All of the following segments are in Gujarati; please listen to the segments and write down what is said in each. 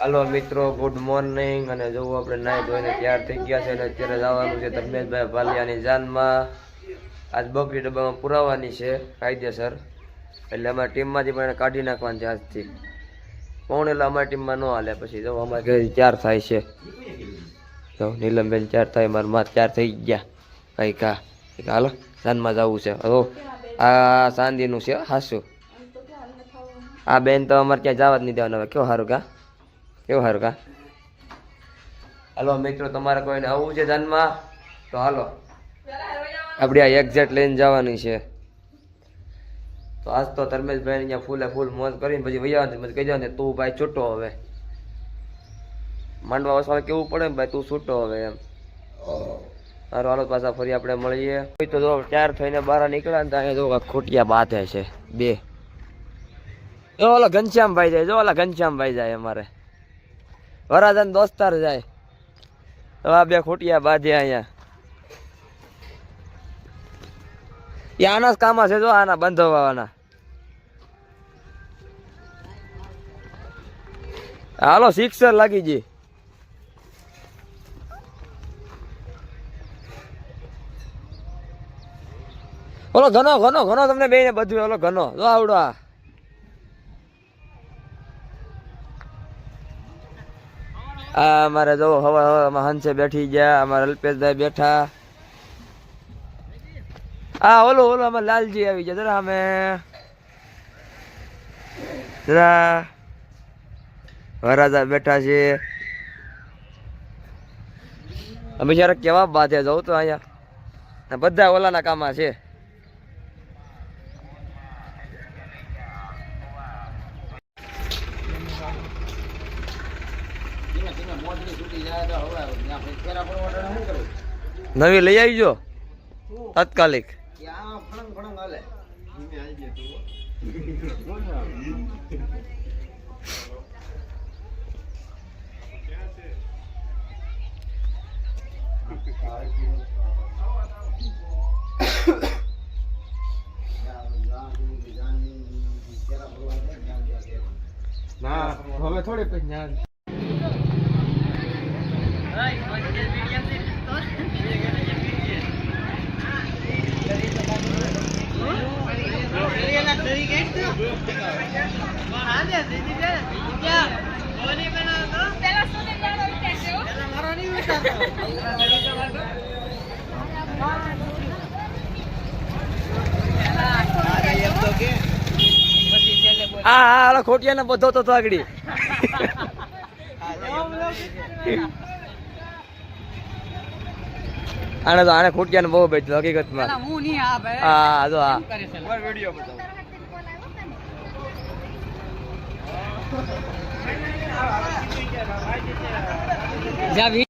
હાલો મિત્રો ગુડ મોર્નિંગ અને જોવું આપણે નાઈ ધોઈને તૈયાર થઈ ગયા છે, અને અત્યારે જવાનું છે ધર્મેશભાઈ ભાલિયાની જાનમાં. આજ બકરી ડબ્બામાં પુરાવાની છે, કાયદેસર. એટલે અમારી ટીમમાંથી પણ એને કાઢી નાખવાની છે આજથી. કોણ એટલે અમારી ટીમમાં ન હાલે, પછી જો અમારે ઘરે ચાર થાય છે. જો નીલમબેન ચાર થાય, મારા માં ચાર થઈ ગયા. કઈ કા હાલો, જાનમાં જવું છે. હો, આ સાંદીનું છે હાસું આ બેન તો અમારે ક્યાં જવા જ નહીં દેવાના, હવે કેવું સારું કા? કેવું સારું કા? હાલો, મિત્રો, તમારે કોઈને આવવું છે ધ્યાનમાં તો હાલો. આપણે આ એક્ઝેક્ટ લઈને જવાની છે. તો આજ તો ધર્મેશભાઈ અહીંયા ફૂલે ફૂલ મોજ કરીને પછી વૈયા પછી કહી જવાનું તું ભાઈ છૂટો હવે. માંડવા વસવાળે કેવું પડે ને ભાઈ, તું છૂટો હવે એમ. સારું હાલો, પાછા ફરી આપણે મળીએ. તો જો, ચાર થઈને બહાર નીકળ્યા ને તો અહીંયા જો ખોટિયા બાંધે છે, બે. ઓલો ઘનશ્યામભાઈ જાય, જો ઓલા ઘનશ્યામભાઈ જાય અમારે. વરાજન દોસ્તાર જાય. આ બે ખોટિયા બાજે અહીંયા. એ આના જ કામમાં છે જો, આના બંધવાના હાલો, સિક્સર લાગી જઈ ઓલો ઘનો ઘનો ઘનો તમને બે ને બધું, ઓલો ઘનો. જો આવડો આ. આ અમારે જો હવા હવામાં હંસે બેઠી ગયા, અમારે અલ્પેશભાઈ બેઠા. આ ઓલો ઓલો અમારે લાલજી આવી ગયા, જરા અમે. જરા વરાજા બેઠા છે. અમે જયારે કેવા બાધે જવું તો અહીંયા. બધા ઓલાના કામમાં છે. નવી લઈ આવજો? તાત્કાલિક. ના હવે થોડી પછી આ ખોટિયા ને બધો તો તો આગળ આને તો આને ખોટિયાને બહુ બેઠું હકીકતમાં. હા જો હા હા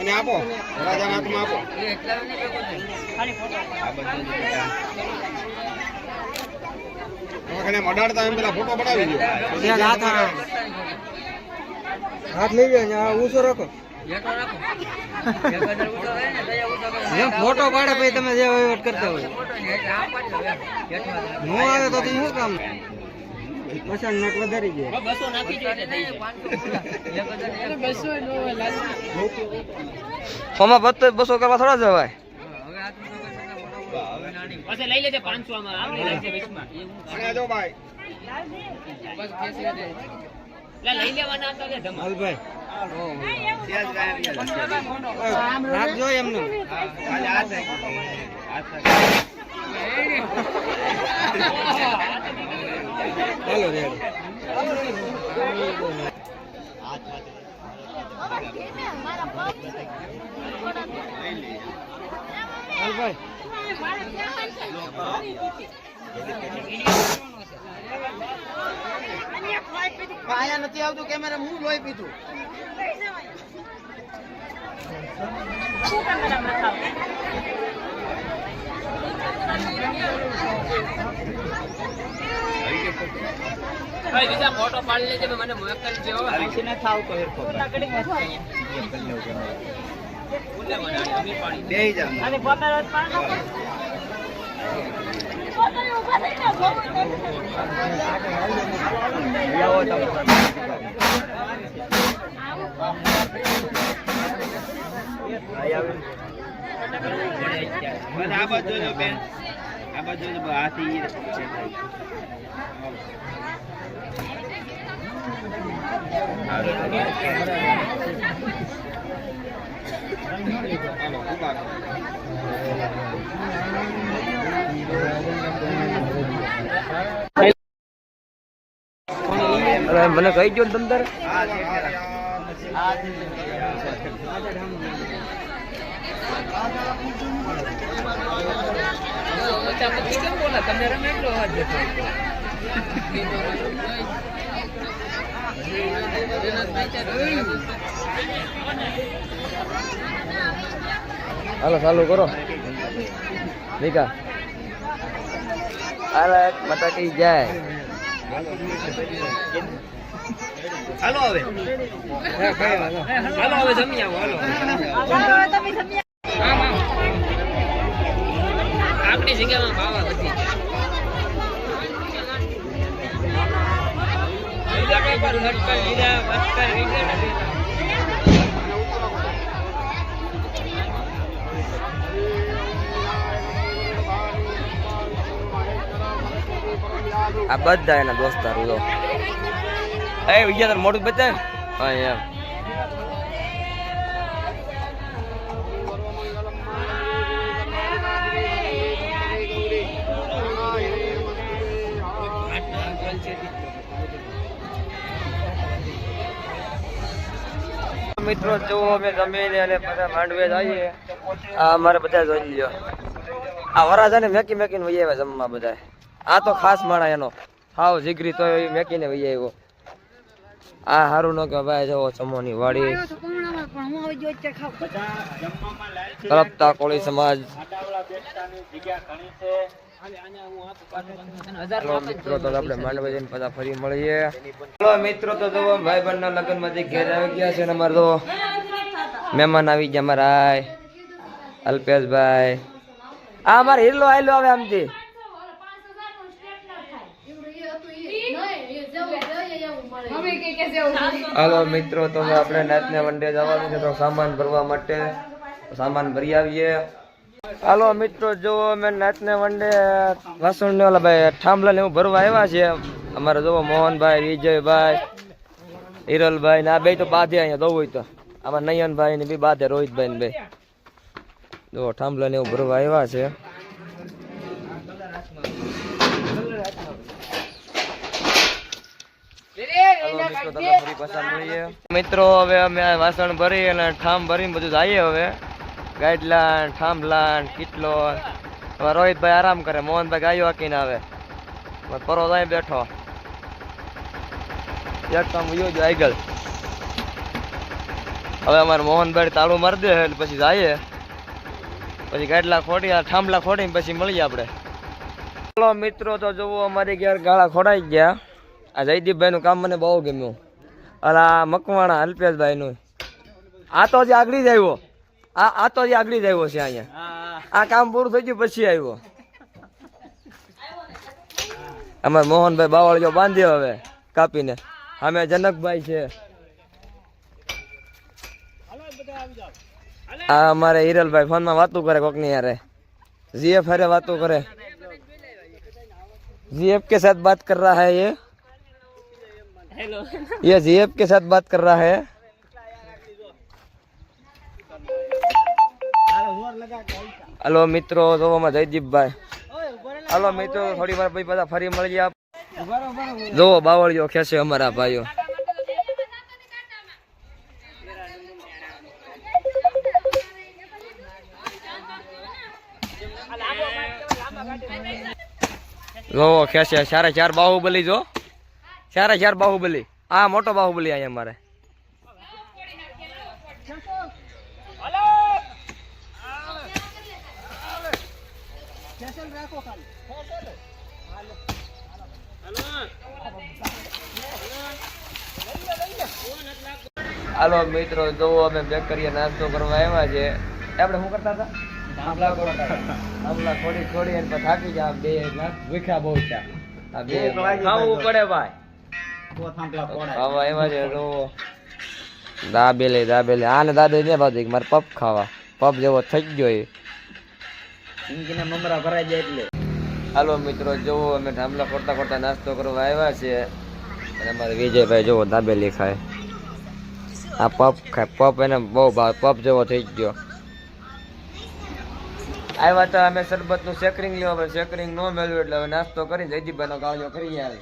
એને આપો રાજાના હાથમાં આપો. ખાલી આમ અડાડતા એમ પેલા ફોટો પડાવી દો. હાથ લઈ જાય ઊંચો રાખો. ફોટો પાડે પછી તમે જે વહીવટ કરતા હોય. નો આવે તો શું કામ? પછાડ નોટ વધારી જાય ફોમાં બસો બસો કરવા થોડા જવાય પછી લઈ લેજે પાંચસો આમાં આમ લઈ લેજે વીસમાં અને આ જો ભાઈ લઈ લેવાના હતા કે ધમા હાલભાઈ રાખજો એમને હાલો રે હાલભાઈ આયા નથી આવતું કેમેરા હું લોહી પીધું. ભાઈ બીજા ફોટો પાડી લેજે મને મોકલજે હો. નથી આવતો હેરફો ઉલ્લે મને અમે પાડી બે જા. આ જોજો બેન. ઊભા હાથી મને કહી ને તમ તારે. કેમ બોલા તમે રમે એટલો અવાજ દેતો હાલો ચાલુ કરો. નિકા. અરે મટકી જાય. હાલો હવે. હાલો હવે જમી આવો હાલો. આમ જગ્યામાં ભાવા આ બધા એના દોસ્તારો એ વિજય મોટું બચાવ હા એમ. મિત્રો, જો અમે જમીને અને બધા માંડવે જઈએ, આ અમારે બધા જોઈ લ્યો. આ વરાજાને મેકી મેકીને વહી આવ્યા જમવા બધા. આ તો ખાસ માણા એનો. હાવ જીગરી તો મેકીને વહી આવ્યો. આ હારું ન કે ભાઈ જવો ચમોની વાડી. તરફતા કોળી સમાજ. હાલો મિત્રો તો આપણે માંડવા જઈને પાછા ફરી મળીએ. હાલો મિત્રો તો જો ભાઈ બંધના લગ્ન ઘેર આવી ગયા છે અમારે તો મહેમાન આવી ગયા અમારા. અલ્પેશભાઈ. આ અમારે હિરલો આવેલો આવે આમથી. હાલો મિત્રો તો આપણે નાચને વંડે જવાનું છે તો સામાન ભરવા માટે સામાન ભરી આવીએ. હાલો મિત્રો, જો અમે નાચને વંડે વાસણ ને ઓલા ભાઈ ઠામલા ને એવું ભરવા આવ્યા છે અમારે જોવો, મોહનભાઈ, વિજયભાઈ, હિરલભાઈ ને આ બે તો બાધે અહીંયા દઉં હોય તો. આમાં નયનભાઈ ને બી બાધે, રોહિતભાઈ ને બે. જો ઠામલા ને એવું ભરવા આવ્યા છે. મિત્રો હવે અમે વાસણ ભરી અને ઠામ ભરીને બધું જઈએ હવે. ગાઈડલા થાંભલાન, કિટલો. હવે રોહિતભાઈ આરામ કરે. મોહનભાઈ ગાયો હાકીને આવે. પરો ત્યાં બેઠો. એકદમ વયો જો આગળ. હવે અમારે મોહનભાઈ તાળું મારી દે એટલે પછી જઈએ. પછી ગાડલા આ થાંભલા ખોટીને પછી મળીએ આપણે. ચાલો મિત્રો, તો જુઓ અમારી ઘેર ગાળા ખોડાઈ ગયા. આ જયદીપભાઈનું કામ મને બહુ ગમ્યું. અલા, મકવાણા, અલ્પેશભાઈનું. આ તો હજી આગળ જ આવ્યો. આ આ તો હજી આગળ જ આવ્યો છે અહીંયા આ કામ પૂરું થઈ ગયું પછી આવ્યો અમારે મોહનભાઈ બાવળિયો બાંધ્યો હવે કાપીને અમે જનકભાઈ છે આ અમારે હિરલભાઈ ફોનમાં વાતું કરે કોકની યારે जीएफ हरे बातों करे जीएफ के साथ बात कर रहा है ये હેલો ये जीएफ के साथ बात कर रहा है हेलो મિત્રો અમે જયદીપભાઈ. હલો મિત્રો, થોડી વાર પછી બધા ફરી મળી આપ જોવો બાવળીઓ ખેંચે અમારા ભાઈઓ. જોવો ખેંચે સારા ચાર બાહુબલી, જો. સારા ચાર બાહુબલી. આ મોટો બાહુબલી અહીંયા મારે હાલો મિત્રો જો અમે બેકરીએ નાસ્તો કરવા આવ્યા છે. આપણે શું કરતા હતા? થાંભલા ખોડા થાંભલા ખોડી ખોડી અને થાકી જા બે ભૂખ્યા બહુ છે. આ બે ખાવું પડે ભાઈ. ખાવા આવ્યા છે જો દાબેલી દાબેલી. આને દાદા ને બાજુ મારે પપ ખાવા. પપ જેવો થઈ ગયો એ. મમરા ભરાઈ જાય એટલે. હાલો મિત્રો જોવો અમે થાંભલા ખોરતા ખોરતા નાસ્તો કરવા આવ્યા છે. અને અમારે વિજયભાઈ જોવો દાબેલી ખાય. આ પપ ખાય. પપ એને બહુ ભાવ. પપ જેવો થઈ ગયો. આવ્યા તો અમે શરબતનું સેકરિંગ લેવા પણ સેકરિંગ ન મેળવ્યું એટલે હવે નાસ્તો કરીને જયદીપભાઈનો ગાળિયો કરી આવે.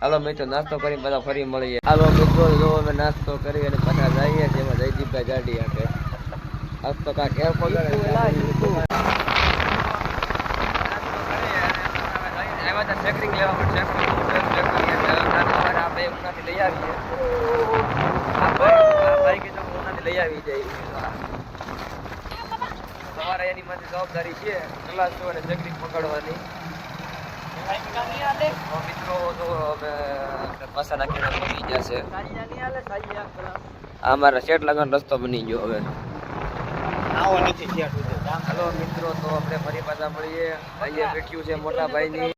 હાલો મિત્રો નાસ્તો કરી બધા ફરી મળીએ. હાલો મિત્રો જો અમે નાસ્તો કરી અને પાછા જઈએ જેમાં એમાં જયદીપભાઈ ગાડી આપે આજ તો કાંઈક ઘેર પગડે સેકરિંગ લેવા પણ સેકરિંગ અમારે આ ઉનાથી લઈ આવીએ. ભાઈ ઉનાથી લઈ આવી જાય. તમારે એની માંથી જવાબદારી છે ક્લાસ અને સેકરિંગ પકડવાની. મિત્રો તો આપણે પાછા નાખીને પડી જશે આ મારા શેઠ લગન રસ્તો બની ગયો હવે. આવો નથી હાલો મિત્રો તો આપણે ફરી પાછા મળીએ. અહીંયા બેઠ્યું છે મોટા ભાઈની.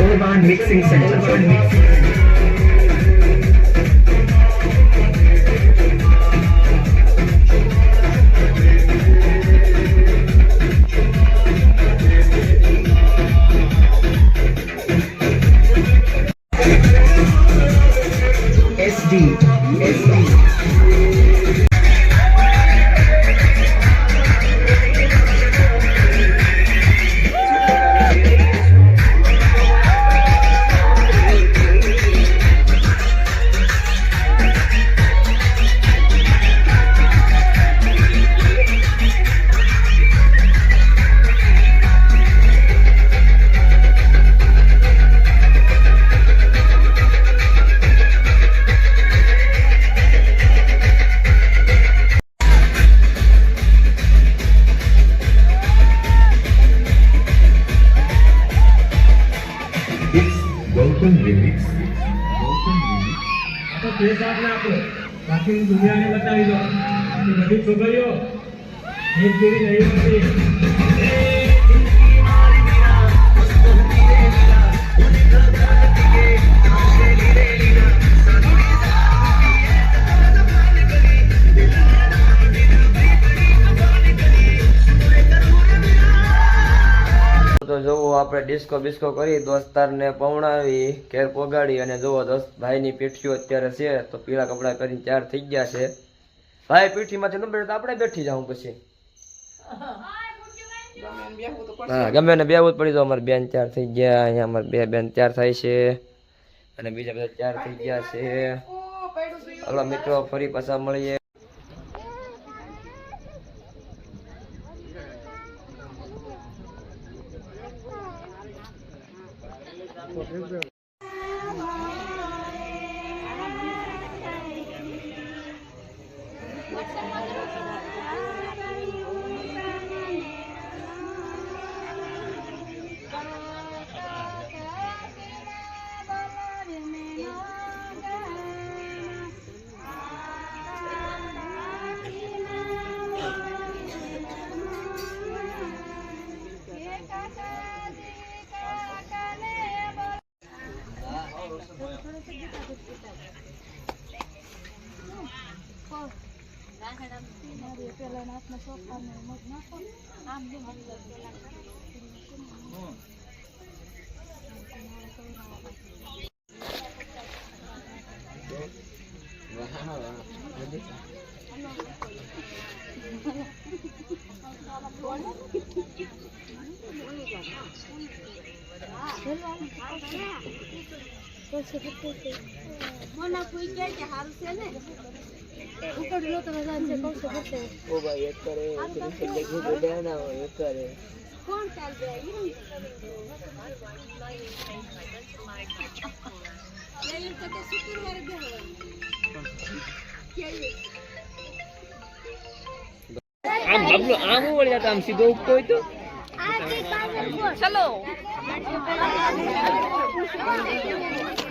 Urban Mixing Center. Mixing SD. SD. તો તે આપણે. આપો બાકી દુનિયાને બતાવી દો બધી છોકરીઓ એક જેવી નહીં તો જોવો આપણે ડિસ્કો બિસ્કો કરી દોસ્તારને પવણાવી ઘેર પોગાડી અને જુઓ દોસ્ત ભાઈની પીઠીઓ અત્યારે છે તો પીળા કપડાં કરીને ચાર થઈ ગયા છે. ભાઈ પીઠીમાંથી નંબર તો આપણે બેઠી જાઉં પછી. હા ગમે ને બેવું જ પડી તો અમારે બેન ચાર થઈ ગયા અહીંયા અમારે બે બેન ચાર થાય છે. અને બીજા બધા ચાર થઈ ગયા છે. હલો મિત્રો ફરી પાછા મળીએ. કોના પૂછ્યા કે હારું છે ને આમ બબલો આમ હું વળી જતો આમ સીધો ઉગતો હોય તો કાપી નાખો ફોન કાપી નાખો આ કાંઈ હારું લાગે કાજુ કાકી રહું તો જો કાજુ કાકી દાંત કાઢે એવા આમ હોય